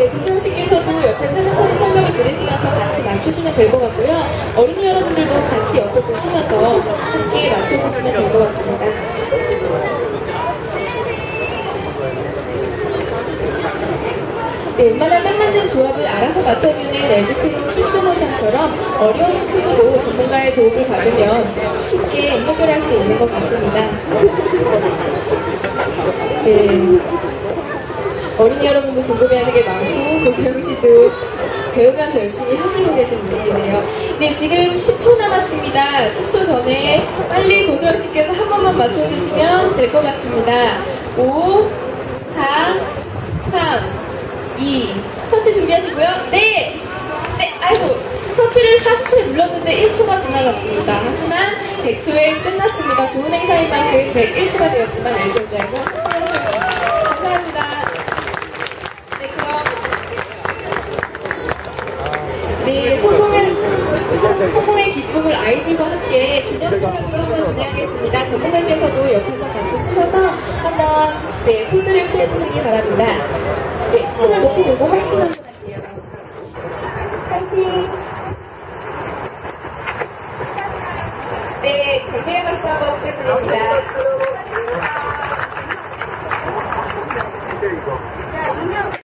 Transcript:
네, 비서씨께서도 옆에 차근차근 설명을 들으시면서 같이 맞추시면 될 것 같고요. 어린이 여러분들도 같이 옆을 보시면서 함께 맞춰보시면 될 것 같습니다. 네, 웬만한 딱 맞는 조합을 알아서 맞춰주는 LG트림 실스모션처럼 어려운 크기도 전문가의 도움을 받으면 쉽게 해결할 수 있는 것 같습니다. 네. 어린이 여러분도 궁금해하는 게 많고 고소영 씨도 배우면서 열심히 하시고 계신 모습이네요. 네, 지금 10초 남았습니다. 10초 전에 빨리 고소영 씨께서 한 번만 맞춰주시면 될 것 같습니다. 5, 4, 3, 2, 터치 준비하시고요. 네! 네, 아이고, 터치를 40초에 눌렀는데 1초가 지나갔습니다. 하지만 100초에 끝났습니다. 좋은 행사인 만큼 101초가 되었지만 알고 후보의 기쁨을 아이들과 함께 기념촬영으로 한번 진행하겠습니다. 전문가께서도 옆에서 같이 쓰셔서 한번 네, 포즈를 취해주시기 바랍니다. 네, 손을 높이 들고 화이팅 한번 할게요. 화이팅! 네, 경례의 박수 한번 부탁드립니다.